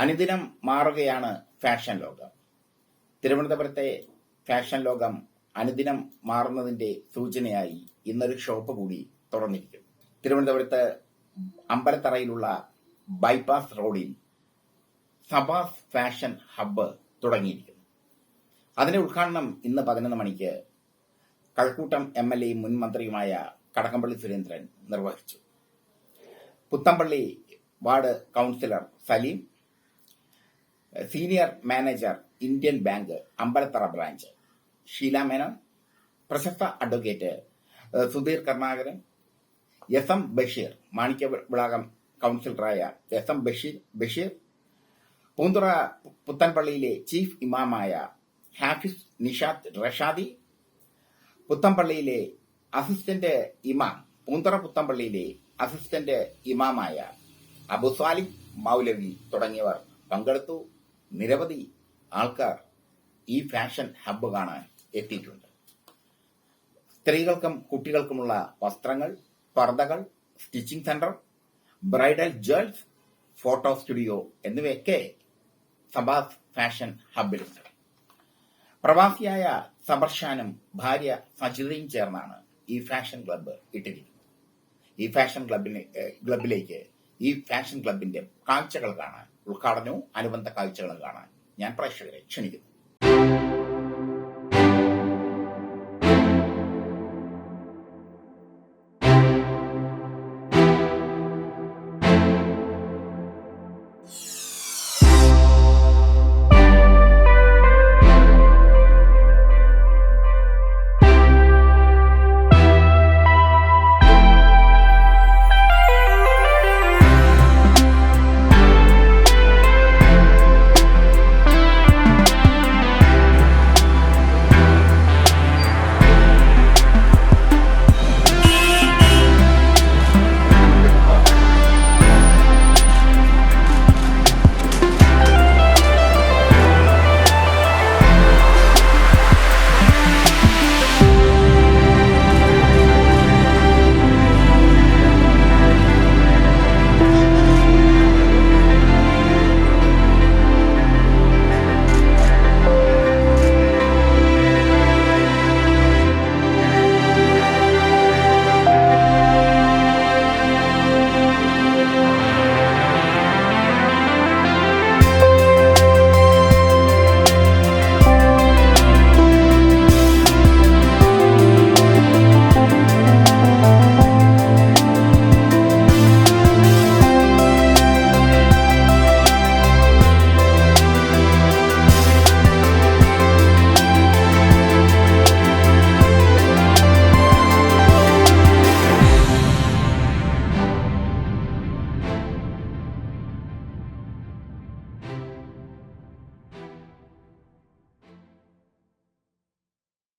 അനുദിനം മാറുകയാണ് ഫാഷൻ ലോകം. തിരുവനന്തപുരത്തെ ഫാഷൻ ലോകം അനുദിനം മാറുന്നതിന്റെ സൂചനയായി ഇന്നൊരു ഷോപ്പ് കൂടി തുറന്നിരിക്കും തിരുവനന്തപുരത്ത് അമ്പലത്തറയിലുള്ള ബൈപ്പാസ് റോഡിൽ സബാസ് ഫാഷൻ ഹബ്ബ് തുടങ്ങിയിരിക്കുന്നു. അതിന്റെ ഉദ്ഘാടനം ഇന്ന് പതിനൊന്ന് മണിക്ക് കഴക്കൂട്ടം എം എൽ എയും മുൻ മന്ത്രിയുമായ കടകംപള്ളി സുരേന്ദ്രൻ നിർവഹിച്ചു. Puthampally ward councillor Saleem senior manager Indian bank Ambalathara branch Sheela Menon പ്രശസ്ത advocate Sudheer Karunakaran S M Basheer Manikya Vilakam കൗൺസിലറായ S M Basheer Basheer Poonthura പുത്തൻപള്ളിയിലെ ചീഫ് ഇമാമായ ഹാഫിസ് നിഷാദ് റഷാദി പുത്തൻപള്ളിയിലെ അസിസ്റ്റന്റ് ഇമാം പൂന്തറ പുത്തൻപള്ളിയിലെ അസിസ്റ്റന്റ് ഇമാമായ അബു സാലിം മൗലവി തുടങ്ങിയവർ പങ്കെടുത്തു. നിരവധി ആൾക്കാർ ഈ ഫാഷൻ ഹബ്ബ് കാണാൻ എത്തിയിട്ടുണ്ട്. സ്ത്രീകൾക്കും കുട്ടികൾക്കുമുള്ള വസ്ത്രങ്ങൾ പർദ്ദകൾ stitching centre bridal jewels photo studio എന്നിവയൊക്കെ സബാസ് ഫാഷൻ ഹബ്ബിലുണ്ട്. പ്രവാസിയായ സബർഷാനും ഭാര്യ സജിതയും ചേർന്നാണ് ഈ ഫാഷൻ ക്ലബ്ബ് ഇട്ടിരിക്കുന്നത്. ഈ ഫാഷൻ ക്ലബിന് ക്ലബിലേക്ക് ഈ ഫാഷൻ ക്ലബിന്റെ കാഴ്ചകൾ കാണാൻ ഉദ്ഘാടനവും അനുബന്ധ കാഴ്ചകളും കാണാൻ ഞാൻ പ്രേക്ഷകരെ ക്ഷണിക്കുന്നു.